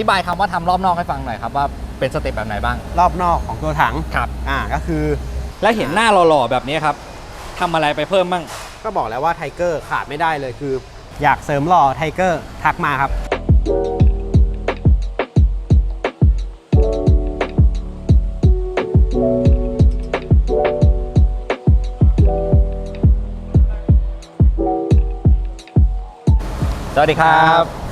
ธิบายคำว่าทำรอบนอกให้ฟังหน่อยครับว่าเป็นสเต็ปแบบไหนบ้าง รอบนอกของตัวถังครับ อ่าก็คือ และเห็นหน้าหล่อๆแบบนี้ครับทำอะไรไปเพิ่มบ้าง ก็บอกแล้วว่าไทเกอร์ขาดไม่ได้เลยคือ อยากเสริมหล่อไทเกอร์ทักมาครับ สวัสดีครับ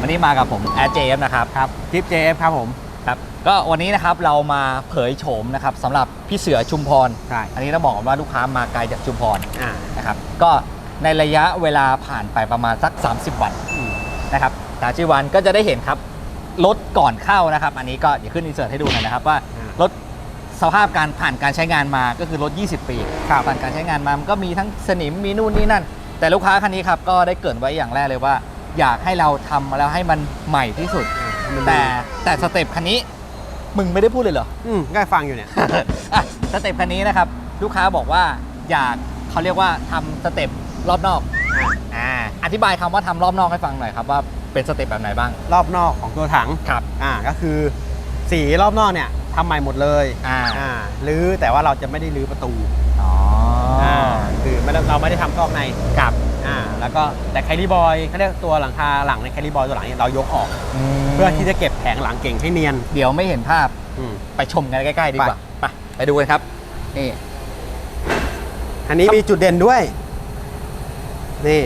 วันนี้มากับผมแอดเจฟนะครับครับทิป JF ครับผมครับก็วันนี้นะครับเรามาเผยโฉมนะครับสำหรับพี่เสือชุมพรใช่อันนี้ต้องบอกก่อนว่าลูกค้ามาไกลจากชุมพรอ่านะครับก็ในระยะเวลาผ่านไปประมาณสัก 30 วันอืมนะครับสามสิบวันก็จะได้เห็นครับรถก่อนเข้านะครับ อันนี้ก็เดี๋ยวขึ้นอินเสิร์ตให้ดูหน่อยนะครับว่าอ่ารถสภาพการผ่านการใช้งานมาก็คือรถ 20 ปี ครับ ผ่านการใช้งานมามันก็มีทั้งสนิมมีนู่นนี่นั่น แต่ลูกค้าคันนี้ครับก็ได้เกริดไว้อย่างแรกเลยว่า อยากให้เราทำมาแล้วให้มันใหม่ที่สุด แต่แต่สเต็ปคันนี้ มึงไม่ได้พูดเลยเหรอ อืมก็ฟังอยู่เนี่ย อะสเต็ปคันนี้นะครับ ลูกค้าบอกว่าอยากเขาเรียกว่าทำสเต็ปรอบนอกอ่าอธิบายคำว่าทำรอบนอกให้ฟังหน่อยครับว่าเป็นสเต็ปแบบไหนบ้าง รอบนอกของตัวถังครับ อ่าก็คือสีรอบนอกเนี่ยทำใหม่หมดเลยอ่าอ่ารื้อแต่ว่าเราจะไม่ได้รื้อประตูอ๋อออ่าคือไม่ได้เราไม่ได้ทำกล้องในกับ อ่าแล้วก็แต่แคลิบอยเขาเรียกตัวหลังคาหลังในแคลิบอยตัวหลังเนี่ยเรายกออก เพื่อที่จะเก็บแผงหลังเก่งให้เนียนเดี๋ยวไม่เห็นภาพอืมไปชมกันใกล้ๆดีกว่าไปไปดูกันครับนี่อันนี้มีจุดเด่นด้วย นี่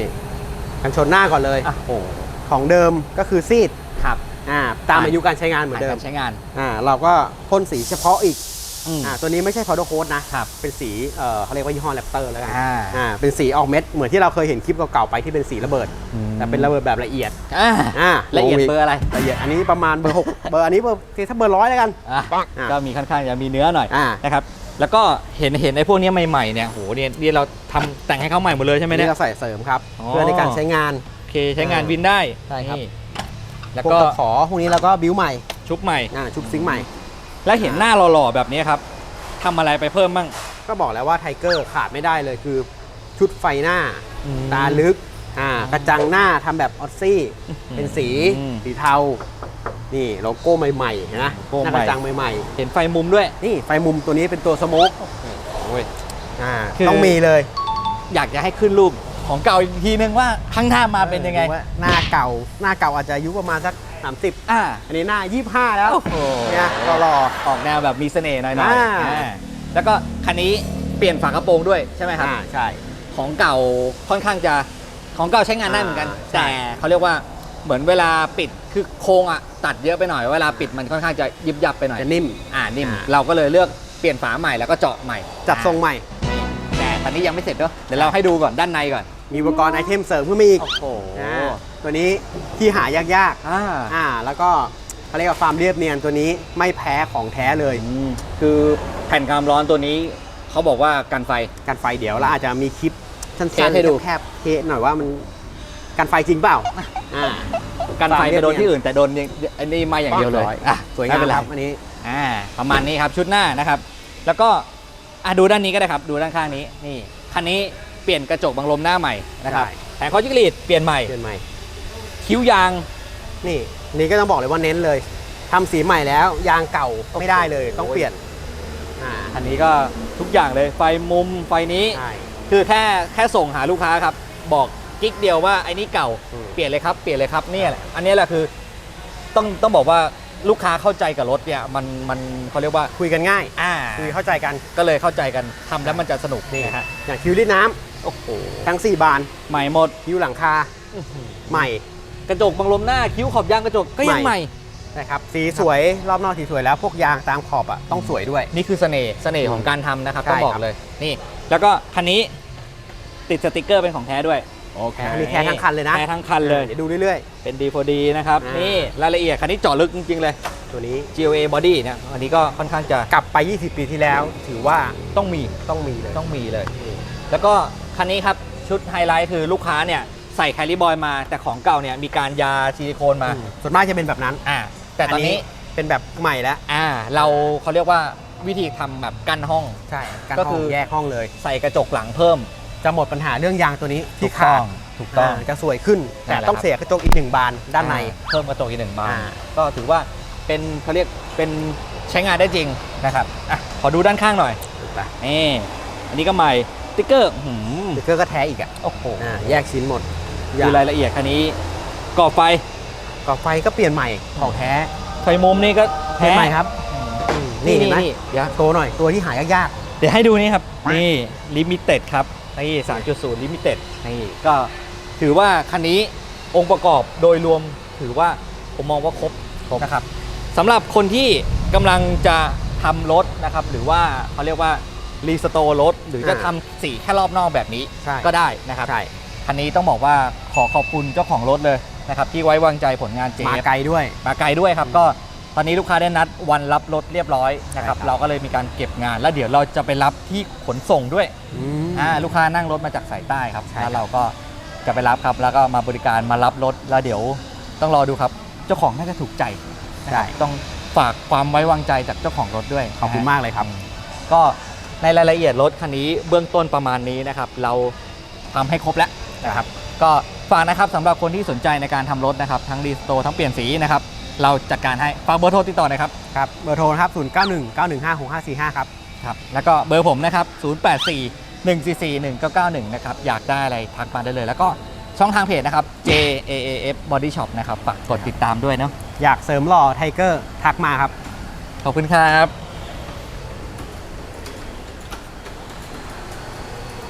กันชนหน้าก่อนเลยอะโอ้ของเดิมก็คือซีดครับอ่าตามอายุการใช้งานเหมือนเดิผ่ามการใช้งาน อ่าเราก็พ่นสีเฉพาะอีก อืม อ่าตัวนี้ไม่ใช่ powder coat นะครับ เป็นสีเอ่อเขาเรียกว่ายี่ห้อแรปเตอร์แล้วกันอ่า อ่าเป็นสีออกเม็ดเหมือนที่เราเคยเห็นคลิปเก่าๆไปที่เป็นสีระเบิดแต่เป็นระเบิดแบบละเอียดอ่าอ่าละเอียดโงเบอร์อะไรละเอียดอันนี้ประมาณเบอร์หก เบอร์อันนี้เบอร์ถ้าเบอร์ร้อยแล้วกัน อะอะก็มีค่อนข้างจะมีเนื้อหน่อยอ่า นะครับ แล้วก็เห็นเห็นไอ้พวกเนี้ยใหม่ๆเนี่ยโหเนี่ยนี่เราทำแต่งให้เขาใหม่หมดเลยใช่ไหมเนี่ยนี่เราใส่เสริมครับ อ๋อ เพื่อในการใช้งาน โอเคใช้งานวินได้ใช่ครับ นี่แล้วพวกก็ตะขอพวกนี้เราก็บิ้วใหม่ชุบใหม่ อ่าชุบซิงค์ใหม่ และเห็นหน้าหล่อๆแบบนี้ครับทำอะไรไปเพิ่มบ้างก็บอกแล้วว่าไทเกอร์ขาดไม่ได้เลยคือ ชุดไฟหน้า ตาลึกอ่ากระจังหน้าทำแบบออสซี่ เป็นสีอืมสีเทา นี่โลโก้ใหม่ๆเห็นไหมโลโก้หน้าใหม่กระจังใหม่เห็นไฟมุมด้วย ๆ นี่ไฟมุมตัวนี้เป็นตัวสโมกโอ้ยอ่าคือ ต้องมีเลยอยากจะให้ขึ้นรูปของเก่าอีกทีนึงว่าข้างหน้ามาเป็นยังไง ดูว่าหน้าเก่าหน้าเก่าอาจจะอายุประมาณสัก 30 อ่าอันนี้หน้า 25 แล้วโอ้โหเนี่ยรอออกแนวแบบมีเสน่ห์หน่อยๆอ่า อ่าแล้วก็คันนี้เปลี่ยนฝากระโปรงด้วยใช่ไหมๆครับ อ่าใช่ ของเก่าค่อนข้างจะของเก่าใช้งานได้เหมือนกัน อ่าใช่ แต่เขาเรียกว่าเหมือนเวลาปิดคือโครงอะตัดเยอะไปหน่อย เวลาปิดมันค่อนข้างจะยิบยับไปหน่อยจะนิ่ม อ่านิ่มอ่า เราก็เลยเลือกเปลี่ยนฝาใหม่แล้วก็เจาะใหม่จัดทรงใหม่นี่แต่ตอนนี้ยังไม่เสร็จเนาะเดี๋ยวเราให้ดูก่อนด้านในก่อนมีอุปกรณ์ไอเทมเสริมขึ้นมาอีก โอ้โหอ่า ตัวนี้ที่หายากอ่าๆอ่าแล้วก็เขาเรียกว่าความเรียบเนียนตัวนี้ไม่แพ้ของแท้เลย อืมคือแผ่นความร้อนตัวนี้เขาบอกว่ากันไฟ กันไฟเดี๋ยวเราอาจจะมีคลิปสั้เทนสให้ดูๆแคบๆเทสหน่อยว่ามันกันไฟจริงเปล่าอ่า กันไฟฝาเรียไปบโดนที่อื่นแต่โดนอย่างอันนี้มาอย่างเดียวเลยร้อะสวยงามไเป็นไร ครับอันนี้ อ่าประมาณนี้ครับชุดหน้านะครับ แล้วก็อะดูด้านนี้ก็ได้ครับ ดูด้านข้างนี้นี่คันนี้เปลี่ยนกระจกบังลมหน้าใหม่นะครับใช่ แผงคอจิกรีดเปลี่ยนใหม่เปลี่ยนใหม่ คิ้วยาง นี่นี่ก็ต้องบอกเลยว่าเน้นเลยทำสีใหม่แล้ว ยางเก่าไม่ได้เลย ต้องเปลี่ยนอ่าอันนี้ก็ทุกอย่างเลยไฟมุมไฟนี้ ใช่ คือแค่แค่ส่งหาลูกค้าครับ บอกกิ๊กเดียวว่าไอ้นี่เก่าอืม เปลี่ยนเลยครับเปลี่ยนเลยครับเนี่ยแหละอันนี้แหละคือต้องต้องบอกว่าลูกค้าเข้าใจกับรถเนี่ยมันมันเขาเรียกว่าคุยกันง่ายอ่าคุยเข้าใจกันก็เลยเข้าใจกันทำแล้วมันจะสนุกนี่นะฮะอย่างคิวรีดน้ำโอ้โหทั้ง 4 บาน ใหม่หมดคิวหลังคา ใหม่ กระจกบังลมหน้าคิ้วขอบยางกระจกก็ยังใหใหม่ม่ นะครับสีสวยรอบนอกสีสวยแล้วพวกยางตามขอบอะต้องสวยด้วย นี่คือเสน่ห์เสน่ห์ของการทำนะครับใช่ต้องบอกครับ เลยนี่ แล้วก็คันนี้ติดสติกเกอร์เป็นของแท้ด้วยโอเคอันนี้แท้ทั้งคันเลยนะแท้ทั้งคันเลย เดี๋ยวดูเรื่อย เป็น D4D นะครับ อ่านี่ นี่รายละเอียดคันนี้เจาะลึกจริง ๆ เลย ๆ ตัวนี้ GOA body เนี่ยอันนี้ก็ค่อนข้างจะกลับไป 20 ปีที่แล้ว ถือว่าต้องมีต้องมีเลย ต้องมีเลย แล้วก็คันนี้ครับชุดไฮไลท์คือลูกค้าเนี่ย ใส่แคลิบอยมา แต่ของเก่าเนี่ยมีการยาซิลิโคนมาอืมส่วนมากจะเป็นแบบนั้นอ่าแต่ตอนนี้เป็นแบบใหม่แล้วอ่าเราเขาเรียกว่าวิธีทำแบบกั้นห้องใช่การก็ห้คือองแยกห้องเลย ใส่กระจกหลังเพิ่ม จะหมดปัญหาเรื่องยางตัวนี้ที่ถูกขาต้ดองถูกต้องาจะสวยขึ้น แต่นั่นแหละต้องครับเสียกระจกอีกหนึ่งบานด้านในอ่เพิ่มกระจกอีกหนึ่งบานอ่าก็ถือว่าเป็นเขาเรียกเป็นใช้งานได้จริงนะครับอะขอดูด้านข้างหน่อยถูกปะนี่อันนี้ก็ใหม่สติ๊กเกอร์หืมสติ๊กเกอร์ก็แท้อีกอะโอ้โหอ่าแยกชิ้นหมด ดูรายละเอียดคันนี้ก่อไฟกรอบไฟก็เปลี่ยนใหม่ของแท้ไฟมุมนี่ก็เปลี่ยนใหม่ครับอืมนี่เห็นไหมเดี๋ยวโชว์หน่อยตัวที่หายาก เดี๋ยวให้ดูนี่ครับ นี่ลิมิเต็ดครับนี่3.0ลิมิเต็ดนี่ก็ถือว่าคันนี้องค์ประกอบโดยรวมถือว่าผมมองว่าครบครบ นะครับสำหรับคนที่กำลังจะทำรถนะครับ หรือว่าเขาเรียกว่ารีสโตร์รถ หรือจะทำสีแค่รอบนอกแบบนี้ใช่ก็ได้นะครับ ใช่ คันนี้ต้องบอกว่าขอขอบคุณเจ้าของรถเลยนะครับที่ไว้วางใจผลงานเจมาไกลด้วย มาไกลด้วยครับก็ตอนนี้ลูกค้าได้นัดวันรับรถเรียบร้อยนะครับใช่ครับ เราก็เลยมีการเก็บงาน แล้วเดี๋ยวเราจะไปรับที่ขนส่งด้วยอืม อ่าลูกค้านั่งรถมาจากสายใต้ครับใช่แล้วเราก็จะไปรับครับ แล้วก็มาบริการมารับรถแล้วเดี๋ยวต้องรอดูครับ เจ้าของน่าจะถูกใจนะครับต้องฝากความไว้วางใจจากเจ้าของรถด้วยขอบคุณนะฮะ มากเลยครับ ก็ในรายละเอียดรถคันนี้เบื้องต้นประมาณนี้นะครับ เราทำให้ครบแล้ว นะครับ ก็ฝากนะครับสำหรับคนที่สนใจในการทำรถนะครับ ทั้งรีสโตร์ทั้งเปลี่ยนสีนะครับ เราจัดการให้ฝากเบอร์โทรติดต่อหน่อยครับครับเบอร์โทรนะครับ0 9 1 9 1 5 6 5 4 5ครับ ครับ แล้วก็เบอร์ผมนะครับ 084 144 1991 นะครับ อยากได้อะไรทักมาได้เลย แล้วก็ช่องทางเพจนะครับ JAAF Body Shop นะครับฝากกดติดตามด้วยเนาะอยากเสริมหล่อไทเกอร์ทักมาครับ ขอบคุณครับ